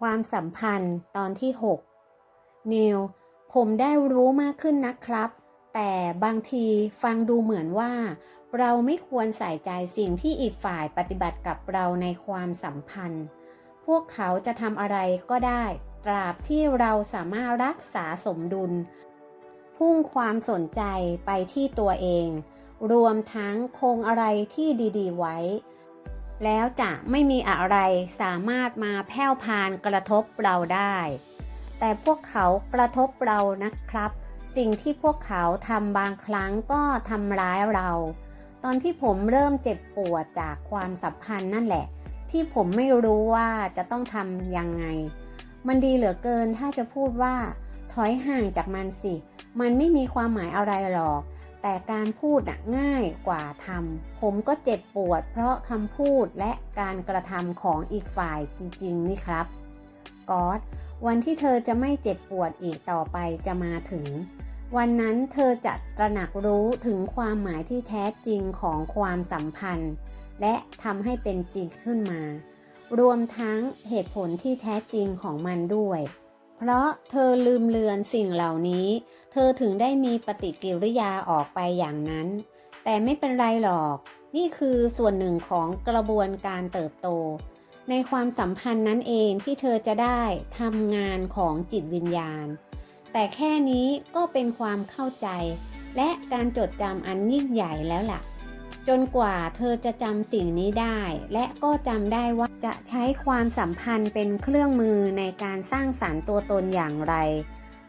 ความสัมพันธ์ตอนที่ 6 นิว ผมได้รู้มากขึ้นนะครับ แต่บางทีฟังดูเหมือนว่า เราไม่ควรใส่ใจสิ่งที่อีกฝ่ายปฏิบัติกับเราในความสัมพันธ์ พวกเขาจะทำอะไรก็ได้ ตราบที่เราสามารถรักษาสมดุล พุ่งความสนใจไปที่ตัวเอง รวมทั้งคงอะไรที่ดี ๆ ไว้ แล้วจะไม่มีอะไรสามารถมาแผ่วพานกระทบเราได้ แต่พวกเขากระทบเรานะครับ สิ่งที่พวกเขาทำบางครั้งก็ทำร้ายเรา ตอนที่ผมเริ่มเจ็บปวดจากความสัมพันธ์นั่นแหละ ที่ผมไม่รู้ว่าจะต้องทำยังไง มันดีเหลือเกินถ้าจะพูดว่า ถอยห่างจากมันสิ มันไม่มีความหมายอะไรหรอก แต่การพูดง่ายกว่าทำผมก็เจ็บปวด เพราะคำพูดและการกระทำของอีกฝ่ายจริง ๆ นี่ครับก๊อตวันที่เธอจะไม่เจ็บปวดอีกต่อไปจะมาถึง วันนั้นเธอจะตระหนักรู้ถึงความหมายที่แท้จริงของความสัมพันธ์ และทำให้เป็นจริงขึ้นมา รวมทั้งเหตุผลที่แท้จริงของมันด้วย เพราะเธอลืมเลือนสิ่งเหล่านี้ เธอถึงได้มีปฏิกิริยาออกไปอย่างนั้น แต่ไม่เป็นไรหรอก นี่คือส่วนหนึ่งของกระบวนการเติบโต ในความสัมพันธ์นั้นเองที่เธอจะได้ทำงานของจิตวิญญาณ แต่แค่นี้ก็เป็นความเข้าใจ และการจดจำอันยิ่งใหญ่แล้วล่ะ จนกว่าเธอจะจำสิ่งนี้ได้ และก็จำได้ว่าจะใช้ความสัมพันธ์เป็นเครื่องมือในการสร้างสารรค์ตัวตนอย่างไร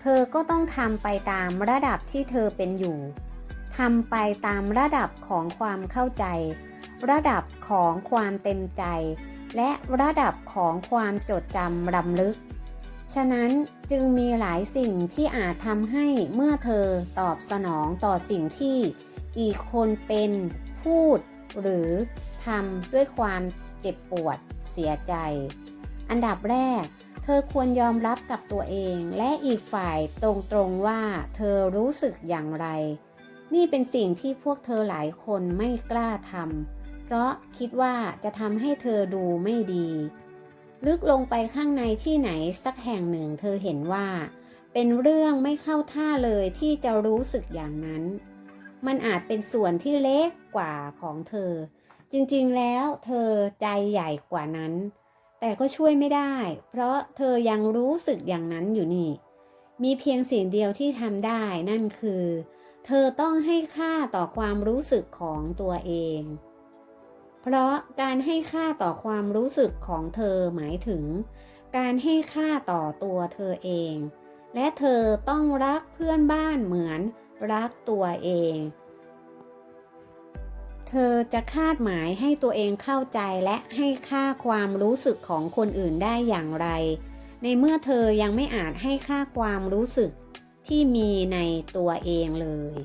เธอก็ต้องทำไปตามระดับที่เธอเป็นอยู่ทำไปตามระดับของความเข้าใจ ระดับของความเต็มใจ และระดับของความจดจำรำลึก ฉะนั้นจึงมีหลายสิ่งที่อาจทำให้เมื่อเธอตอบสนองต่อสิ่งที่อีกคนเป็น พูดหรือทำด้วยความเจ็บปวดเสียใจ อันดับแรก เธอควรยอมรับกับตัวเอง และอีกฝ่ายตรงๆว่าเธอรู้สึกอย่างไร นี่เป็นสิ่งที่พวกเธอหลายคนไม่กล้าทำเพราะคิดว่าจะทำให้เธอดูไม่ดี ลึกลงไปข้างในที่ไหนสักแห่งหนึ่งเธอเห็นว่า เป็นเรื่องไม่เข้าท่าเลยที่จะรู้สึกอย่างนั้น มันอาจเป็นส่วนที่เล็กกว่าของเธอ จริงๆแล้วเธอใจใหญ่กว่านั้น แต่ก็ช่วยไม่ได้ เพราะเธอยังรู้สึกอย่างนั้นอยู่นี่ มีเพียงสิ่งเดียวที่ทำได้นั่นคือ เธอต้องให้ค่าต่อความรู้สึกของตัวเอง เพราะการให้ค่าต่อความรู้สึกของเธอหมายถึง การให้ค่าต่อตัวเธอเอง และเธอต้องรักเพื่อนบ้านเหมือน รักตัวเอง เธอจะคาดหมายให้ตัวเองเข้าใจและให้ค่าความรู้สึกของคนอื่นได้อย่างไร ในเมื่อเธอยังไม่อาจให้ค่าความรู้สึกที่มีในตัวเองเลย